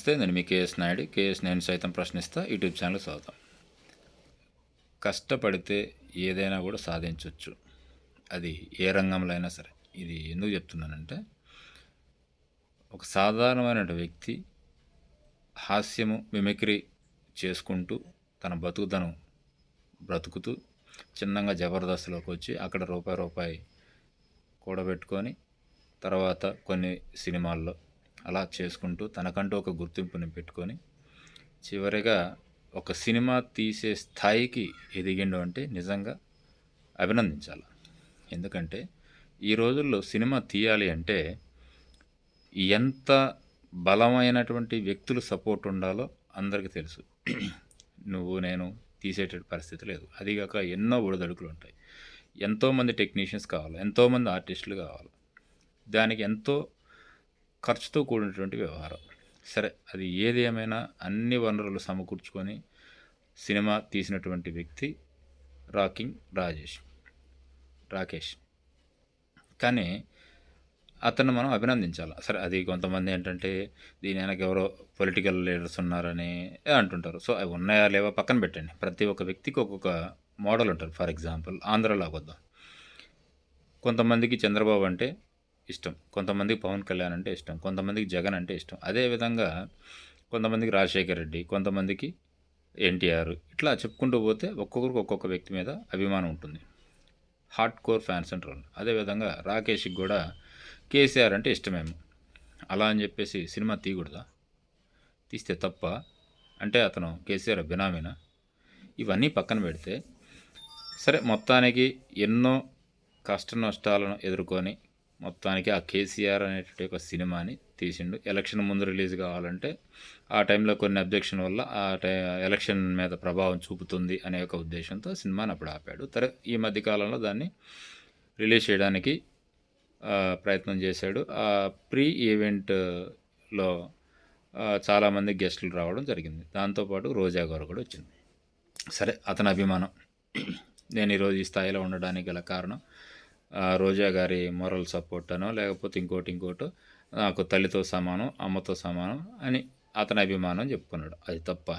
నమస్తే నేను మీ KS Naidu. KS నేను సైతం ప్రశ్నిస్తా. యూట్యూబ్ ఛానల్ స్వాగతం. కష్టపడితే ఏదైనా కూడా సాధించవచ్చు అది ఏ రంగంలో అయినా సరే. ఇది ఎందుకు చెప్తున్నానంటే ఒక సాధారణమైన వ్యక్తి హాస్యము మిమిక్రీ చేసుకుంటూ తన బతుకుతను బ్రతుకుతూ చిన్నగా జబర్దస్త్లోకి వచ్చి అక్కడ రూపాయి రూపాయి కూడబెట్టుకొని తర్వాత కొన్ని సినిమాల్లో అలా చేసుకుంటూ తనకంటూ ఒక గుర్తింపుని పెట్టుకొని చివరిగా ఒక సినిమా తీసే స్థాయికి ఎదిగిండు అంటే నిజంగా అభినందించాలి. ఎందుకంటే ఈ రోజుల్లో సినిమా తీయాలి అంటే ఎంత బలమైనటువంటి వ్యక్తులు సపోర్ట్ ఉండాలో అందరికీ తెలుసు. నువ్వు నేను తీసేట పరిస్థితి లేదు. అదిగాక ఎన్నో ఒడిదడుకులు ఉంటాయి. ఎంతోమంది టెక్నీషియన్స్ కావాలి ఎంతోమంది ఆర్టిస్టులు కావాలి. దానికి ఎంతో ఖర్చుతో కూడినటువంటి వ్యవహారం. సరే అది ఏది ఏమైనా అన్ని వనరులు సమకూర్చుకొని సినిమా తీసినటువంటి వ్యక్తి రాకింగ్ రాజేష్. రాకేష్. కానీ అతను మనం అభినందించాలి. సరే అది కొంతమంది ఏంటంటే దీని వెనక ఎవరో పొలిటికల్ లీడర్స్ ఉన్నారని అంటుంటారు. సో అవి ఉన్నాయా లేవా పక్కన పెట్టండి. ప్రతి ఒక్క వ్యక్తికి ఒక్కొక్క మోడల్ ఉంటారు ఫర్ ఎగ్జాంపుల్ ఆంధ్రలో వద్దాం కొంతమందికి చంద్రబాబు అంటే ఇష్టం. కొంతమందికి పవన్ కళ్యాణ్ అంటే ఇష్టం. కొంతమందికి జగన్ అంటే ఇష్టం. అదేవిధంగా కొంతమందికి రాజశేఖర్ రెడ్డి కొంతమందికి ఎన్టీఆర్ ఇట్లా చెప్పుకుంటూ పోతే ఒక్కొక్కరికి ఒక్కొక్క వ్యక్తి మీద అభిమానం ఉంటుంది. హార్డ్ కోర్ ఫ్యాన్స్ అంటారు అదేవిధంగా రాకేష్కి కూడా కేసీఆర్ అంటే ఇష్టమేమో. అలా అని చెప్పేసి సినిమా తీయకూడదా? తీస్తే తప్ప. అంటే అతను కేసీఆర్ బినామీనా? ఇవన్నీ పక్కన పెడితే సరే మొత్తానికి ఎన్నో కష్ట నష్టాలను ఎదుర్కొని మొత్తానికి ఆ కేసీఆర్ అనేటువంటి ఒక సినిమాని తీసిండు. ఎలక్షన్ ముందు రిలీజ్ కావాలంటే ఆ టైంలో కొన్ని అబ్జెక్షన్ వల్ల ఆ టై ఎలక్షన్ మీద ప్రభావం చూపుతుంది అనే ఒక ఉద్దేశంతో సినిమాని అప్పుడు ఆపాడు. తర ఈ మధ్యకాలంలో దాన్ని రిలీజ్ చేయడానికి ప్రయత్నం చేశాడు. ఆ ప్రీ ఈవెంట్లో చాలామంది గెస్టులు రావడం జరిగింది. దాంతోపాటు రోజా గారు కూడా వచ్చింది. సరే అతని అభిమానం. నేను ఈరోజు ఈ స్థాయిలో ఉండడానికి గల కారణం రోజా గారి మొరల్ సపోర్ట్ అనో లేకపోతే ఇంకోటి ఇంకోటో నాకు తల్లితో సమానం అమ్మతో సమానం అని అతని అభిమానం చెప్పుకున్నాడు. అది తప్ప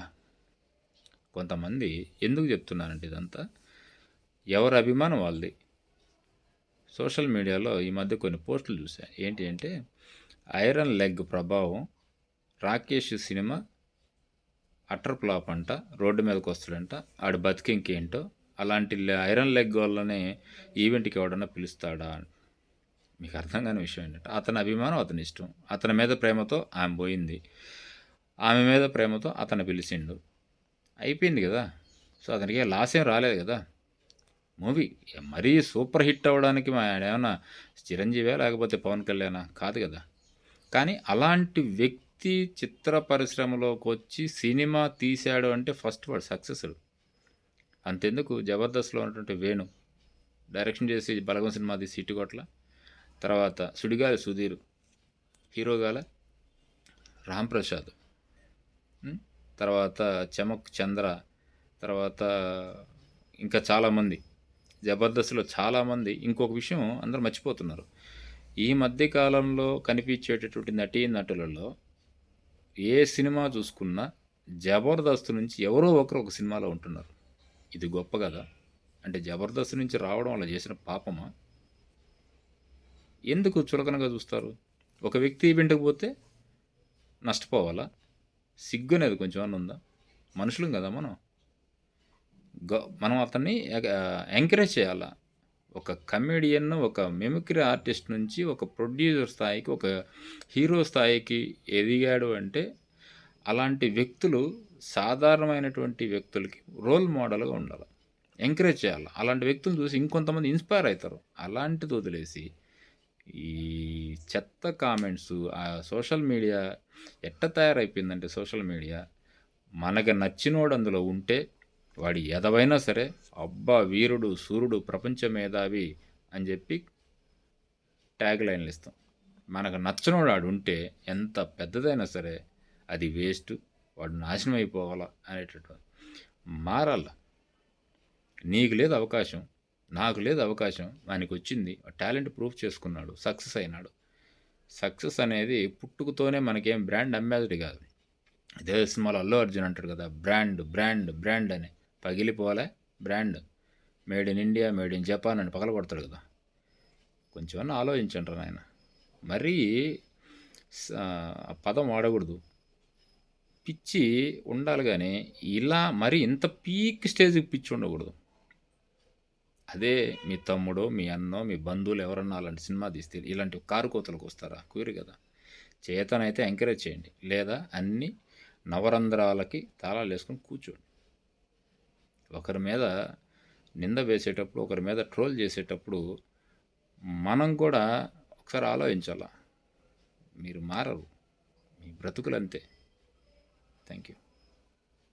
కొంతమంది ఎందుకు చెప్తున్నానంటే ఇదంతా? ఎవరి అభిమానం వాళ్ళది? సోషల్ మీడియాలో ఈ మధ్య కొన్ని పోస్టులు చూసా ఏంటి అంటే ఐరన్ లెగ్ ప్రభావం రాకేష్ సినిమా అటర్ ఫ్లాప్ అంట రోడ్డు మీదకి వస్తాడంట ఆడు బతికింకేంటో అలాంటి ఐరన్ లెగ్ వల్లనే ఈవెంట్కి ఎవడన్నా పిలుస్తాడా? అని మీకు అర్థం కాని విషయం ఏంటంటే అతని అభిమానం అతని ఇష్టం. అతని మీద ప్రేమతో ఆమె పోయింది. ఆమె మీద ప్రేమతో అతను పిలిచిండు. అయిపోయింది కదా. సో అతనికి లాస్ ఏం రాలేదు కదా. మూవీ మరీ సూపర్ హిట్ అవ్వడానికి మా ఆయన ఏమన్నా చిరంజీవే లేకపోతే పవన్ కళ్యాణా? కాదు కదా. కానీ అలాంటి వ్యక్తి చిత్ర పరిశ్రమలోకి వచ్చి సినిమా తీశాడు అంటే ఫస్ట్ వాడు సక్సెస్ అంతెందుకు? జబర్దస్త్లో ఉన్నటువంటి వేణు డైరెక్షన్ చేసి బలగం సినిమా తీసి ఇటు తర్వాత సుడిగాలి సుధీర్ హీరోగాల రామ్ ప్రసాద్ తర్వాత చమక్ చంద్ర తర్వాత ఇంకా చాలామంది. జబర్దస్త్లో చాలామంది. ఇంకొక విషయం అందరూ మర్చిపోతున్నారు. ఈ మధ్య కాలంలో కనిపించేటటువంటి నటీ నటులలో ఏ సినిమా చూసుకున్నా జబర్దస్త్ నుంచి ఎవరో ఒకరు ఒక సినిమాలో ఉంటున్నారు. ఇది గొప్ప కదా అంటే జబర్దస్త్ నుంచి రావడం వల్ల చేసిన పాపమా? ఎందుకు చులకనగా చూస్తారు? ఒక వ్యక్తి వింటకపోతే నష్టపోవాలా? సిగ్గు అనేది కొంచెం అన్న ఉందా? మనుషులం కదా మనం. గ- మనం అతన్ని ఎంకరేజ్ చేయాలా? ఒక కమెడియన్ ఒక మిమిక్రీ ఆర్టిస్ట్ నుంచి ఒక ప్రొడ్యూసర్ స్థాయికి ఒక హీరో స్థాయికి ఎదిగాడు అంటే అలాంటి వ్యక్తులు సాధారణమైనటువంటి వ్యక్తులకి రోల్ మోడల్గా ఉండాలి. ఎంకరేజ్ చేయాలి. అలాంటి వ్యక్తులు చూసి ఇంకొంతమంది ఇన్స్పైర్ అవుతారు. అలాంటిది వదిలేసి ఈ చెత్త కామెంట్స్ ఆ సోషల్ మీడియా ఎట్ట తయారైపోయిందంటే సోషల్ మీడియా మనకు నచ్చినోడు అందులో ఉంటే వాడి ఎదవైనా సరే అబ్బా వీరుడు సూర్యుడు ప్రపంచ మేధావి అని చెప్పి ట్యాగ్ లైన్లు ఇస్తాం. మనకు నచ్చనోడు వాడు ఉంటే ఎంత పెద్దదైనా సరే అది వేస్ట్. వాడు నాశనం అయిపోవాలా అనేటటువంటి మారాల. నీకు లేదు అవకాశం నాకు లేదు అవకాశం ఆయనకు వచ్చింది టాలెంట్ ప్రూఫ్ చేసుకున్నాడు సక్సెస్ అయినాడు. సక్సెస్ అనేది పుట్టుకతోనే మనకేం బ్రాండ్ అంబాసిడర్ కాదు. ఇదే సినిమాలో అల్లు అర్జున్ అంటాడు కదా బ్రాండ్ బ్రాండ్ బ్రాండ్ అని. పగిలిపోలే brand. Made in India made in Japan అని పగలగొడతాడు కదా. కొంచెం ఆలోచించండి నాయన. మరీ స- ఆ పదం వాడకూడదు. పిచ్చి ఉండాలి కానీ ఇలా మరి ఇంత పీక్ స్టేజ్కి పిచ్చి ఉండకూడదు. అదే మీ తమ్ముడో మీ అన్నో మీ బంధువులు ఎవరన్నా అలాంటి సినిమా తీస్తే ఇలాంటి కారు కోతలకు వస్తారా? కుయరు కదా. చేతనైతే ఎంకరేజ్ చేయండి. లేదా అన్ని నవరంధ్రాలకి తాళాలు వేసుకొని కూర్చోండి. ఒకరి మీద నింద వేసేటప్పుడు ఒకరి మీద ట్రోల్ చేసేటప్పుడు మనం కూడా ఒకసారి ఆలోచించాల? మీరు మారరు. మీ బ్రతుకులు Thank you.